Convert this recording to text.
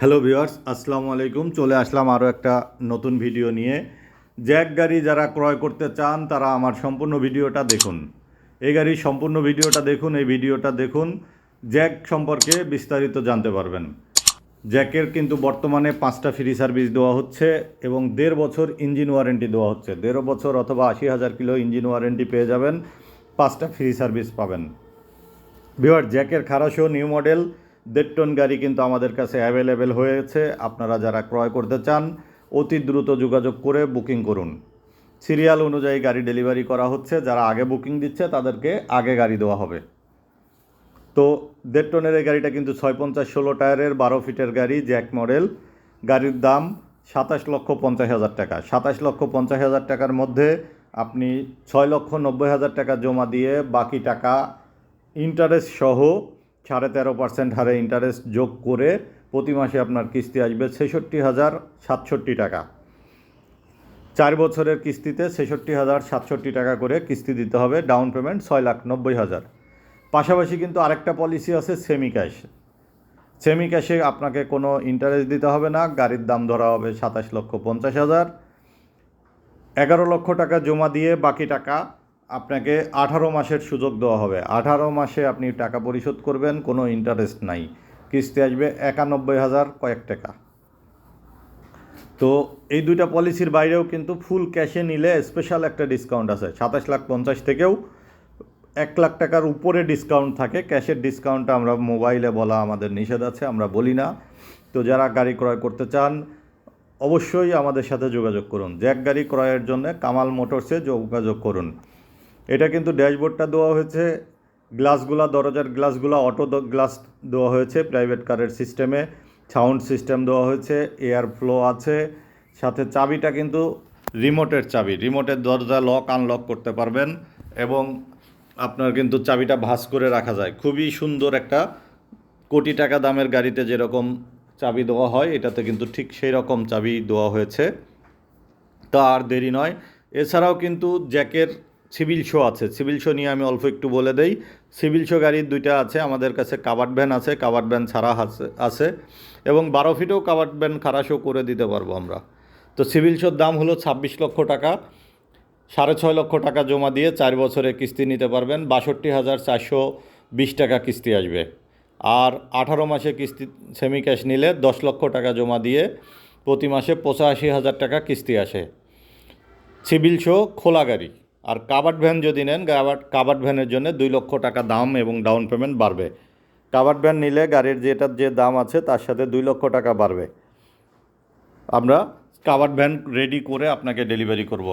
Hello viewers আসসালামু আলাইকুম। চলে আসলাম আরও একটা নতুন ভিডিও নিয়ে। জ্যাক গাড়ি যারা ক্রয় করতে চান, তারা আমার সম্পূর্ণ ভিডিওটা দেখুন। এই গাড়ির সম্পূর্ণ ভিডিওটা দেখুন, এই ভিডিওটা দেখুন। জ্যাক সম্পর্কে বিস্তারিত জানতে পারবেন। জ্যাকের কিন্তু বর্তমানে পাঁচটা ফ্রি সার্ভিস দেওয়া হচ্ছে এবং দেড় বছর ইঞ্জিন ওয়ারেন্টি দেওয়া হচ্ছে। দেড় বছর অথবা আশি হাজার কিলো ইঞ্জিন ওয়ারেন্টি পেয়ে যাবেন, পাঁচটা ফ্রি সার্ভিস পাবেন। বিহার জ্যাকের খারাসো নিউ মডেল দেড় টন গাড়ি কিন্তু আমাদের কাছে অ্যাভেলেবেল হয়েছে। আপনারা যারা ক্রয় করতে চান, অতি দ্রুত যোগাযোগ করে বুকিং করুন। সিরিয়াল অনুযায়ী গাড়ি ডেলিভারি করা হচ্ছে। যারা আগে বুকিং দিচ্ছে, তাদেরকে আগে গাড়ি দেওয়া হবে। তো দেড় টনের এই গাড়িটা কিন্তু ছয় পঞ্চাশ ষোলো টায়ারের, বারো ফিটের গাড়ি, জ্যাক মডেল। গাড়ির দাম সাতাশ লক্ষ পঞ্চাশ হাজার টাকা। সাতাশ লক্ষ পঞ্চাশ হাজার টাকার মধ্যে আপনি ছয় লক্ষ নব্বই হাজার টাকা জমা দিয়ে বাকি টাকা ইন্টারেস্ট সহ সাড়ে তেরো পার্সেন্ট হারে ইন্টারেস্ট যোগ করে প্রতি মাসে আপনার কিস্তি আসবে ছেষট্টি হাজার সাতষট্টি টাকা। চার বছরের কিস্তিতে ছেষট্টি হাজার সাতষট্টি টাকা করে কিস্তি দিতে হবে ডাউন পেমেন্ট ছয় লাখ নব্বই হাজার। পাশাপাশি কিন্তু আরেকটা পলিসি আছে সেমি ক্যাশ সেমি ক্যাশে আপনাকে কোনো ইন্টারেস্ট দিতে হবে না, গাড়ির দাম ধরা হবে সাতাশ লক্ষ পঞ্চাশ হাজার। এগারো লক্ষ টাকা জমা দিয়ে বাকি টাকা আপনাকে আঠারো মাসের সুযোগ দেওয়া হবে। আঠারো মাসে আপনি টাকা পরিশোধ করবেন, কোনো ইন্টারেস্ট নাই। কিস্তি আসবে একানব্বই হাজার কয়েক টাকা। তো এই দুইটা পলিসির বাইরেও কিন্তু ফুল ক্যাশে নিলে স্পেশাল একটা ডিসকাউন্ট আছে। সাতাশ লাখ পঞ্চাশ থেকেও এক লাখ টাকার উপরে ডিসকাউন্ট থাকে। ক্যাশের ডিসকাউন্টটা আমরা মোবাইলে বলা আমাদের নিষেধ আছে, আমরা বলি না। তো যারা গাড়ি ক্রয় করতে চান, অবশ্যই আমাদের সাথে যোগাযোগ করুন। জ্যাক গাড়ি ক্রয়ের জন্য কামাল মোটরসে যোগাযোগ করুন। এটা কিন্তু ড্যাশবোর্ডটা দেওয়া হয়েছে, গ্লাসগুলা, দরজার গ্লাসগুলা, অটো গ্লাস দেওয়া হয়েছে, প্রাইভেট কারের সিস্টেমে, সাউন্ড সিস্টেম দেওয়া হয়েছে, এয়ার ফ্লো আছে, সাথে চাবিটা কিন্তু রিমোটের চাবি, রিমোটের দরজা লক, আনলক করতে পারবেন এবং আপনার কিন্তু চাবিটা ভাঁজ করে রাখা যায়। খুবই সুন্দর একটা কোটি টাকা দামের গাড়িতে যেরকম চাবি দেওয়া হয়, এটাতে কিন্তু ঠিক সেই রকম চাবি দেওয়া হয়েছে। তা আর দেরি নয়। এছাড়াও কিন্তু জ্যাকের সিভিল শো আছে। সিভিল শো নিয়ে আমি অল্প একটু বলে দেই। সিভিল শো গাড়ির দুইটা আছে, আমাদের কাছে কাভার্ড ভ্যান আছে কাভার্ড ভ্যান ছাড়া আছে এবং বারো ফিটেও কাভার্ড ভ্যান খারা শো করে দিতে পারব আমরা। তো সিভিল শোর দাম হলো ছাব্বিশ লক্ষ টাকা, সাড়ে ছয় লক্ষ টাকা জমা দিয়ে চার বছরে কিস্তি নিতে পারবেন। বাষট্টি হাজার চারশো বিশ টাকা কিস্তি আসবে। আর আঠারো মাসে কিস্তি সেমি ক্যাশ নিলে দশ লক্ষ টাকা জমা দিয়ে প্রতি মাসে পঁচাশি হাজার টাকা কিস্তি আসে। সিভিল শো খোলা গাড়ি। আর কাবার্ড ভ্যান যদি নেন, কাবার্ড ভ্যানের জন্য দুই লক্ষ টাকা দাম এবং ডাউন পেমেন্ট বাড়বে। কাবার্ড ভ্যান নিলে গাড়ির যেটার যে দাম আছে তার সাথে দুই লক্ষ টাকা বাড়বে। আমরা কাবার্ড ভ্যান রেডি করে আপনাকে ডেলিভারি করব।